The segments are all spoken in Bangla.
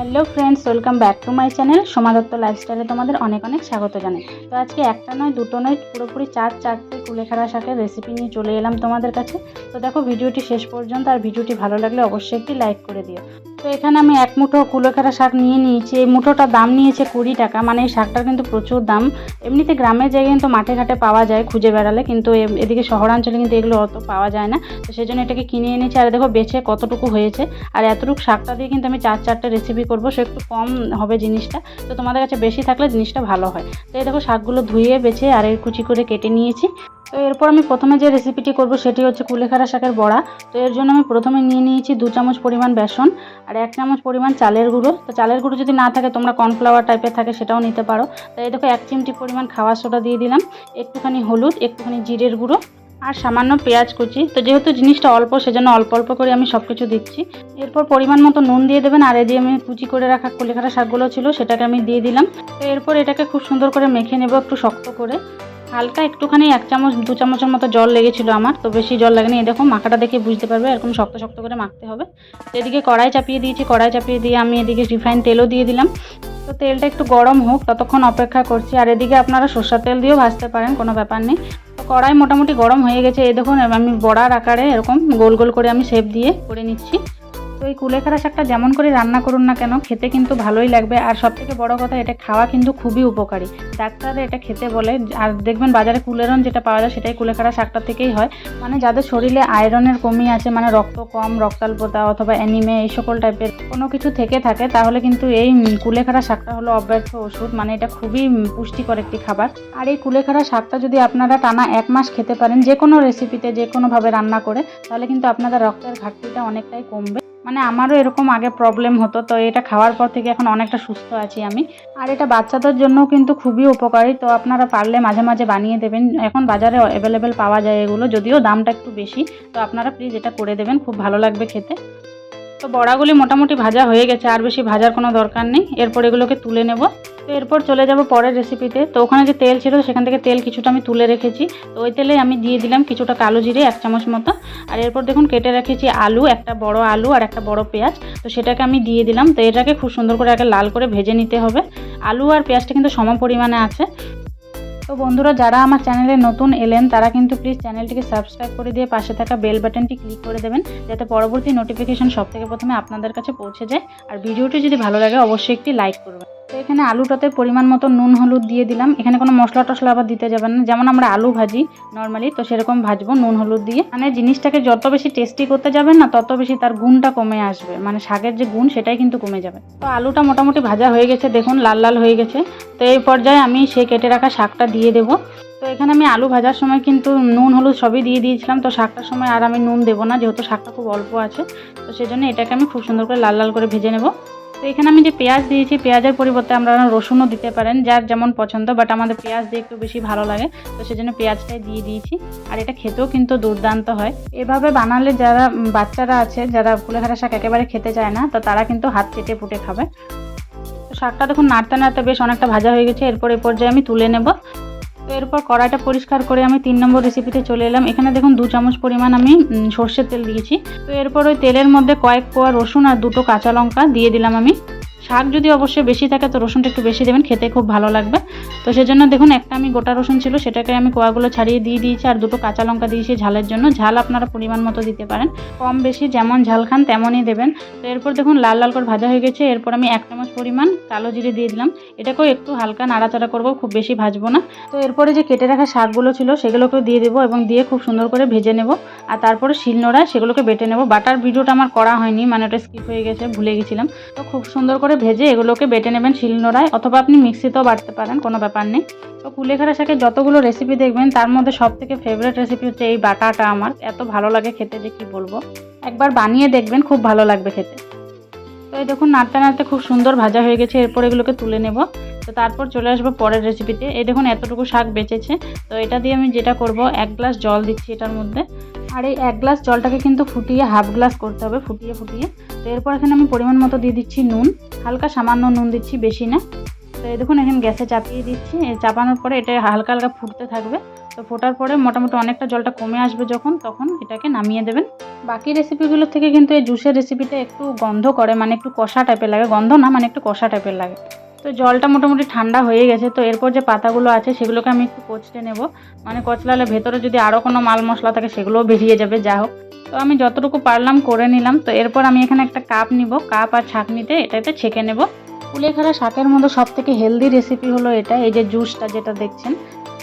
Hello friends, welcome back to my channel. Soma Dutta লাইফস্টাইলে তোমাদের অনেক অনেক স্বাগত জানাই। তো আজকে একটা নয়, দুটো নয়, পুরোপুরি চার চারটে কুলেখাড়া শাকের রেসিপি নিয়ে চলে এলাম তোমাদের কাছে। তো দেখো, ভিডিওটি শেষ পর্যন্ত আর ভিডিওটি ভালো লাগলে অবশ্যই একটি লাইক করে দিও। তো এখানে আমি এক মুঠো কুলেখাড়া শাক নিয়ে নিয়েছি। এই মুঠোটার দাম নিয়েছে কুড়ি টাকা মানে এই শাকটার কিন্তু প্রচুর দাম। এমনিতে গ্রামের জায়গায় কিন্তু মাঠে ঘাটে পাওয়া যায় খুঁজে বেড়ালে, কিন্তু এদিকে শহরাঞ্চলে কিন্তু এগুলো অত পাওয়া যায় না। তো সেই জন্য এটাকে কিনে এনেছি, আর দেখো বেছে কতটুকু হয়েছে। আর এতটুকু শাকটা দিয়ে কিন্তু আমি চার চারটে রেসিপি করব, সে একটু কম হবে জিনিসটা। তো তোমাদের কাছে বেশি থাকলে জিনিসটা ভালো হয়। তো এই দেখো শাকগুলো ধুয়ে, বেছে, আর এর কুচি করে কেটে নিয়েছি। তো এরপর আমি প্রথমে যে রেসিপিটি করব সেটি হচ্ছে কুলেখাড়া শাকের বড়া। তো এর জন্য আমি প্রথমে নিয়ে নিয়েছি দু চামচ পরিমাণ বেসন আর এক চামচ পরিমাণ চালের গুঁড়ো। তো চালের গুঁড়ো যদি না থাকে তোমরা কর্নফ্লাওয়ার টাইপের থাকে সেটাও নিতে পারো। তো এই দেখো এক চিমটি পরিমাণ খাওয়া সোডা দিয়ে দিলাম, একটুখানি হলুদ, একটুখানি জিরের গুঁড়ো আর সামান্য পেঁয়াজ কুচি। তো যেহেতু জিনিসটা অল্প, সেজন্য অল্প অল্প করে আমি সব কিছু দিচ্ছি। এরপর পরিমাণ মতো নুন দিয়ে দেবেন আর এই যে আমি কুচি করে রাখা কুলেখাড়া শাকগুলো ছিল সেটাকে আমি দিয়ে দিলাম। তো এরপর এটাকে খুব সুন্দর করে মেখে নেব একটু শক্ত করে। হালকা একটুখানি এক চামচ, দু চামচের মতো জল লেগেছিল আমার, তো বেশি জল লাগেনি। এই দেখো, মাখাটা দেখে বুঝতে পারবে, এরকম শক্ত শক্ত করে মাখতে হবে। এদিকে কড়াই চাপিয়ে দিয়েছি, কড়াই চাপিয়ে দিয়ে আমি এদিকে রিফাইন তেলও দিয়ে দিলাম। তো তেলটা একটু গরম হোক, ততক্ষণ অপেক্ষা করছি। আর এদিকে আপনারা সর্ষার তেল দিয়েও ভাজতে পারেন, কোনো ব্যাপার নেই। তো কড়াই মোটামুটি গরম হয়ে গেছে। এই দেখুন, আমি বড়ার আকারে এরকম গোল গোল করে আমি শেপ দিয়ে করে নিচ্ছি। তো এই কুলেখাড়া শাকটা যেমন করে রান্না করুন না কেন, খেতে কিন্তু ভালোই লাগবে। আর সব থেকে বড় কথা, এটা খাওয়া কিন্তু খুবই উপকারী। ডাক্তাররা এটা খেতে বলে, আর দেখবেন বাজারে কুলেরন যেটা পাওয়া যায় সেটাই কুলেখাড়া শাকটা থেকেই হয়। মানে যাদের শরীরে আয়রনের কমি আছে মানে রক্ত কম, রক্তাল্পতা অথবা অ্যানিমে এই সকল টাইপের কোনো কিছু থেকে থাকে, তাহলে কিন্তু এই কুলেখাড়া শাকটা হলো অব্যর্থ ওষুধ। মানে এটা খুবই পুষ্টিকর একটি খাবার। আর এই কুলেখাড়া শাকটা যদি আপনারা টানা এক মাস খেতে পারেন যে কোনো রেসিপিতে যে কোনোভাবে রান্না করে, তাহলে কিন্তু আপনাদের রক্তের ঘাটতিটা অনেকটাই কমবে। মানে আমারও এরকম আগে প্রবলেম হতো, তো এটা খাওয়ার পর থেকে এখন অনেকটা সুস্থ আছি আমি। আর এটা বাচ্চাদের জন্য কিন্তু খুবই উপকারী, তো আপনারা পারলে মাঝে মাঝে বানিয়ে দেবেন। এখন বাজারে অ্যাভেলেবেল পাওয়া যায় এগুলো, যদিও দামটা একটু বেশি, তো আপনারা প্লিজ এটা করে দেবেন, খুব ভালো লাগবে খেতে। তো বড়াগুলি মোটামুটি ভাজা হয়ে গেছে, আর বেশি ভাজার কোনো দরকার নেই, এরপর এগুলোকে তুলে নেব। তো এরপর চলে যাব পরের রেসিপিতে তো। ওখানে যে তেল ছিল, সেখান থেকে তেল কিছুটা আমি তুলে রেখেছি। তো ওই তেলে আমি দিয়ে দিলাম কিছুটা কালো জিরে, এক চামচ মতো। আর এরপর দেখুন, কেটে রেখেছি আলু, একটা বড় আলু আর একটা বড় পেঁয়াজ। তো সেটাকে আমি দিয়ে দিলাম। তো এটাকে খুব সুন্দর করে আগে লাল করে ভেজে নিতে হবে। আলু আর পেঁয়াজটা কিন্তু সম পরিমাণে আছে। তো বন্ধুরা, যারা আমার চ্যানেলে নতুন এলেন, তারা কিন্তু প্লিজ চ্যানেলটিকে সাবস্ক্রাইব করে দিয়ে পাশে থাকা বেল বাটনটি ক্লিক করে দেবেন, যাতে পরবর্তী নোটিফিকেশন সব থেকে প্রথমে আপনাদের কাছে পৌঁছে যায়। আর ভিডিওটি যদি ভালো লাগে, অবশ্যই একটি লাইক করবেন। তো এখানে আলুটাতে পরিমাণ মতো নুন, হলুদ দিয়ে দিলাম। এখানে কোনো মশলা টশলা আবার দিতে যাবেন না। যেমন আমরা আলু ভাজি নর্মালি তো সেরকম ভাজবো নুন, হলুদ দিয়ে। মানে জিনিসটাকে যত বেশি টেস্টি করতে যাবেন না, তত বেশি তার গুণটা কমে আসবে। মানে শাকের যে গুণ, সেটাই কিন্তু কমে যাবে। তো আলুটা মোটামুটি ভাজা হয়ে গেছে, দেখুন লাল লাল হয়ে গেছে। তো এই পর্যায়ে আমি সেই কেটে রাখা শাকটা দিয়ে দেবো। তো এখানে আমি আলু ভাজার সময় কিন্তু নুন, হলুদ সবই দিয়ে দিয়েছিলাম। তো শাকটার সময় আর আমি নুন দেবো না, যেহেতু শাকটা খুব অল্প আছে। তো সেই জন্য এটাকে আমি খুব সুন্দর করে লাল লাল করে ভেজে নেব। তো এখানে আমি যে পেঁয়াজ দিয়েছি, পেঁয়াজের পরিবর্তে আমরা রসুনও দিতে পারেন, যার যেমন পছন্দ বাট আমাদের পেঁয়াজ দিয়ে একটু বেশি ভালো লাগে। তো সেজন্য পেঁয়াজটাই দিয়ে দিয়েছি। আর এটা খেতেও কিন্তু দুর্দান্ত হয়। এভাবে বানালে যারা বাচ্চারা আছে, যারা কুলেখাড়া শাক একেবারে খেতে চায় না, তো তারা কিন্তু হাত চেটে ফুটে খাবে। শাকটা দেখুন, নাড়তে নাড়তে বেশ অনেকটা ভাজা হয়ে গেছে। এরপর এই পর্যায়ে আমি তুলে নেব। তো এরপর কড়াইটা পরিষ্কার করে আমি তিন নম্বর রেসিপিতে চলে এলাম। এখানে দেখুন দু চামচ পরিমাণ আমি সর্ষের তেল দিয়েছি। তো এরপর ওই তেলের মধ্যে কয়েক কোয়া রসুন আর দুটো কাঁচা লঙ্কা দিয়ে দিলাম আমি। শাক যদি অবশ্যই বেশি থাকে, তো রসুনটা একটু বেশি দেবেন, খেতে খুব ভালো লাগবে। তো সেজন্য দেখুন, একটা আমি গোটা রসুন ছিল, সেটাকে আমি কোয়াগুলো ছাড়িয়ে দিয়ে দিয়েছি, আর দুটো কাঁচা লঙ্কা দিয়েছি ঝালের জন্য। ঝাল আপনারা পরিমাণ মতো দিতে পারেন। কম বেশি যেমন ঝাল খান, তেমনই দেবেন। তো এরপর দেখুন, লাল লাল করে ভাজা হয়ে গেছে। এরপর আমি এক চামচ পরিমাণ কালো জিরে দিয়ে দিলাম। এটাকেও একটু হালকা নাড়াচাড়া করব, খুব বেশি ভাজবো না। তো এরপরে যে কেটে রাখা শাকগুলো ছিল, সেগুলোকেও দিয়ে দেবো এবং দিয়ে খুব সুন্দর করে ভেজে নেব। আর তারপরে শিলনোড়ায় সেগুলোকে বেটে নেব। বাটার ভিডিওটা আমার করা হয়নি মানে ওটা স্কিপ হয়ে গেছে, ভুলে গেছিলাম। তো খুব সুন্দর করে ভেজে এগুলোকে বেটে নেবেন শিলনোড়ায়, অথবা আপনি মিক্সিতেও বাটতে পারেন, কোনো ব্যাপার নেই। তো কুলেখাড়া শাকের যতগুলো রেসিপি দেখবেন, তার মধ্যে সব থেকে ফেভারিট রেসিপি হচ্ছে এই বাটাটা আমার। এত ভালো লাগে খেতে যে কি বলব। একবার বানিয়ে দেখবেন, খুব ভালো লাগবে খেতে। তো এই দেখুন, নাড়তে নাড়তে খুব সুন্দর ভাজা হয়ে গেছে, এরপর এগুলোকে তুলে নেব। তো তারপর চলে আসব পরের রেসিপিতে এই দেখুন, এতটুকু শাক বেঁচেছে। তো এটা দিয়ে আমি যেটা করব, এক গ্লাস জল দিচ্ছি এটার মধ্যে। আর এই এক গ্লাস জলটাকে কিন্তু ফুটিয়ে হাফ গ্লাস করতে হবে, ফুটিয়ে ফুটিয়ে। তো এরপর এখানে আমি পরিমাণ মতো দিয়ে দিচ্ছি নুন, হালকা সামান্য নুন দিচ্ছি বেশি না। তো এই দেখুন, এখানে গ্যাসে চাপিয়ে দিচ্ছি। চাপানোর পরে এটা হালকা হালকা ফুটতে থাকবে। তো তো ফোটার পরে মোটামুটি অনেকটা জলটা কমে আসবে যখন, তখন এটাকে নামিয়ে দেবেন। বাকি রেসিপিগুলো থেকে কিন্তু এই জুসের রেসিপিটা একটু গন্ধ করে মানে একটু কষা টাইপের লাগে। গন্ধ না মানে একটু কষা টাইপের লাগে। তো জলটা মোটামুটি ঠান্ডা হয়ে গেছে, তো এরপর যে পাতাগুলো আছে সেগুলোকে আমি একটু কচটে নেব। মানে কচলালে ভেতরে যদি আরও কোনো মাল মশলা থাকে সেগুলোও বেরিয়ে যাবে, যা হোক। তো আমি যতটুকু পারলাম করে নিলাম, তো এরপর আমি এখানে একটা কাপ নিব। কাপ আর ছাঁকনিতে এটাতে ছেঁকে নেব। কুলেখাড়া শাকের মধ্যে সব থেকে হেলদি রেসিপি হলো এটা, এই যে জুসটা যেটা দেখছেন।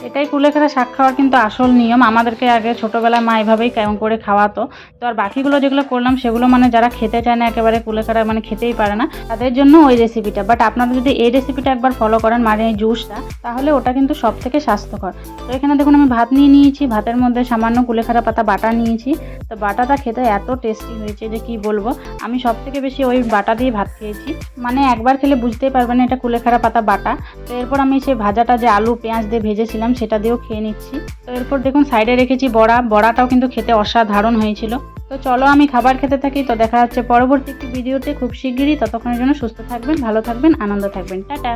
এটাই কুলেখাড়া শাক খাওয়ার কিন্তু আসল নিয়ম। আমাদেরকে আগে ছোটোবেলায় মা এভাবেই কেমন করে খাওয়াতো। তো আর বাকিগুলো যেগুলো করলাম, সেগুলো মানে যারা খেতে চায় না একেবারে কুলেখাড়া মানে খেতেই পারে না, তাদের জন্য ওই রেসিপিটা বাট আপনারা যদি এই রেসিপিটা একবার ফলো করেন মানে এই জুসটা তাহলে ওটা কিন্তু সব থেকে স্বাস্থ্যকর। তো এখানে দেখুন, আমি ভাত নিয়ে নিয়েছি। ভাতের মধ্যে সামান্য কুলেখাড়া পাতা বাটা নিয়েছি। তো বাটাটা খেতে এত টেস্টি হয়েছে যে কি বলব? আমি সব থেকে বেশি ওই বাটা দিয়ে ভাত খেয়েছি। মানে একবার খেলে বুঝতেই পারবেন এটা কুলেখাড়া পাতা বাটা। তো এরপর আমি সেই ভাজাটা যে আলু, পেঁয়াজ দিয়ে ভেজেছিলাম সেটা দিয়েও খেয়ে নিচ্ছি। তো এরপর দেখুন সাইডে রেখেছি বড়া। বড়াটাও কিন্তু খেতে অসাধারণ হয়েছিল। তো চলো আমি খাবার খেতে থাকি। তো দেখা যাচ্ছে পরবর্তী একটি ভিডিওতে। খুব শিগগিরই ততক্ষণের জন্য সুস্থ থাকবেন, ভালো থাকবেন, আনন্দ থাকবেন। টাটা!